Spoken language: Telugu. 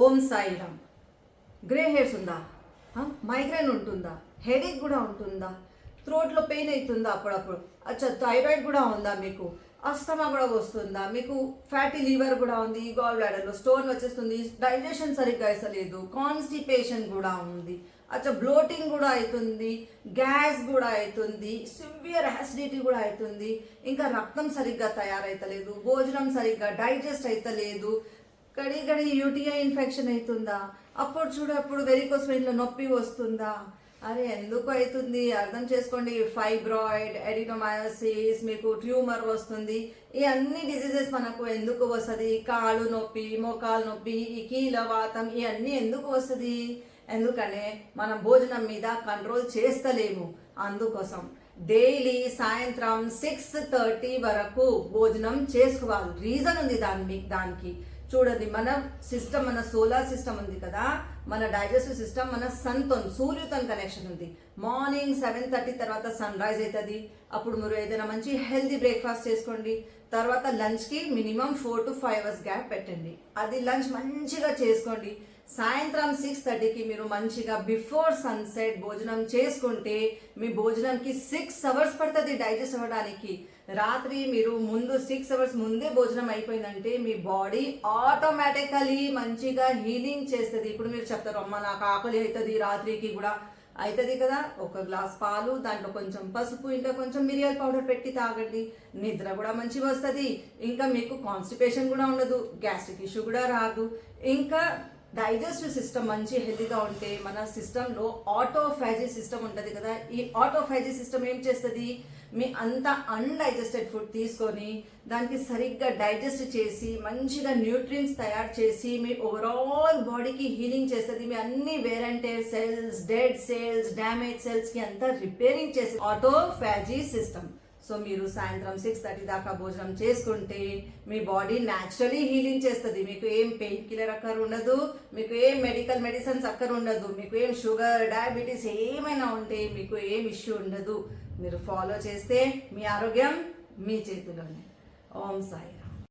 ఓం సాయిరామ్. గ్రే హెయిర్స్ ఉందా? మైగ్రేన్ ఉంటుందా? హెడేక్ కూడా ఉంటుందా? థ్రోట్లో పెయిన్ అవుతుందా అప్పుడప్పుడు? అచ్చా థైరాయిడ్ కూడా ఉందా మీకు? అస్తమా కూడా వస్తుందా? మీకు ఫ్యాటీ లివర్ కూడా ఉంది గాల్ బ్లాడర్లో స్టోన్ వచ్చేస్తుంది డైజెషన్ సరిగ్గా వేసలేదు కాన్స్టిపేషన్ కూడా ఉంది. అచ్చా బ్లోటింగ్ కూడా అవుతుంది గ్యాస్ కూడా అవుతుంది సివియర్ యాసిడిటీ కూడా అవుతుంది ఇంకా రక్తం సరిగ్గా తయారైతలేదు భోజనం సరిగ్గా డైజెస్ట్ అవుతలేదు గడి గడి యూటీఐ ఇన్ఫెక్షన్ అవుతుందా? అప్పుడు చూడు అప్పుడు వెరికోస్ వెయిన్లో నొప్పి వస్తుందా? అరే ఎందుకు అవుతుంది? అర్థం చేసుకోండి. ఫైబ్రాయిడ్ ఎడినోమయోసిస్ మీకు ట్యూమర్ వస్తుంది. ఈ అన్ని డిసీజెస్ మనకు ఎందుకు వస్తుంది? కాళ్ళు నొప్పి మోకాలు నొప్పి ఈ కీల వాతం ఇవన్నీ ఎందుకు వస్తుంది? ఎందుకనే మనం భోజనం మీద కంట్రోల్ చేస్తలేము. అందుకోసం డైలీ సాయంత్రం సిక్స్ థర్టీ వరకు భోజనం చేసుకోవాలి. రీజన్ ఉంది దాని దానికి. చూడండి మన సిస్టమ్ మన సోలార్ సిస్టమ్ ఉంది కదా. మన డైజెస్టివ్ సిస్టమ్ మన సన్తో సూర్యుతో కనెక్షన్ ఉంది. మార్నింగ్ సెవెన్ థర్టీ తర్వాత సన్ రైజ్ అవుతుంది అప్పుడు మీరు ఏదైనా మంచి హెల్తీ బ్రేక్ఫాస్ట్ చేసుకోండి. తర్వాత లంచ్కి minimum four to five hours gap పెట్టండి. అది లంచ్ మంచిగా చేసుకోండి. సాయంత్రం సిక్స్ థర్టీకి మీరు మంచిగా బిఫోర్ సన్సెట్ భోజనం చేసుకుంటే మీ భోజనంకి సిక్స్ అవర్స్ పడుతుంది డైజెస్ట్ అవ్వడానికి. రాత్రి మీరు ముందు సిక్స్ అవర్స్ ముందే భోజనం అయిపోయిందంటే మీ బాడీ ఆటోమేటికలీ మంచిగా హీలింగ్ చేస్తుంది. ఇప్పుడు మీరు చెప్తారు అమ్మ నాకు ఆకలి అవుతుంది రాత్రికి కూడా. అవుతుంది కదా? ఒక గ్లాస్ పాలు దాంట్లో కొంచెం పసుపు ఇంకా కొంచెం మిరియాల పౌడర్ పెట్టి తాగండి. నిద్ర కూడా మంచిగా వస్తుంది. ఇంకా మీకు కాన్స్టిపేషన్ కూడా ఉండదు. గ్యాస్ట్రిక్ ఇష్యూ కూడా రాదు. ఇంకా డైజెస్టివ్ సిస్టమ్ మంచి హెల్తీగా ఉంటే మన సిస్టంలో ఆటోఫైజీ సిస్టమ్ ఉంటుంది కదా. ఈ ఆటోఫైజీ సిస్టమ్ ఏం చేస్తుంది? మీ అంత అన్డైజెస్టెడ్ ఫుడ్ తీసుకొని దానికి సరిగ్గా డైజెస్ట్ చేసి మంచిగా న్యూట్రియన్స్ తయారు చేసి మీ ఓవరాల్ బాడీకి హీలింగ్ చేస్తుంది. మీ అన్ని వేరంటే సెల్స్ డెడ్ సెల్స్ డ్యామేజ్ సెల్స్కి అంతా రిపేరింగ్ చేసి ఆటోఫాజీ సిస్టమ్. సో మీరు సాయంత్రం సిక్స్ థర్టీ దాకా భోజనం చేసుకుంటే మీ బాడీ న్యాచురలీ హీలింగ్ చేస్తుంది. మీకు ఏం పెయిన్ కిల్లర్ అక్కర్ ఉండదు మీకు ఏం మెడికల్ మెడిసిన్స్ అక్కర్ ఉండదు మీకు ఏం షుగర్ డయాబెటీస్ ఏమైనా ఉంటే మీకు ఏం ఇష్యూ ఉండదు. మీరు ఫాలో చేస్తే మీ ఆరోగ్యం మీ చేతిలోనే. ఓం సాయిరామ్.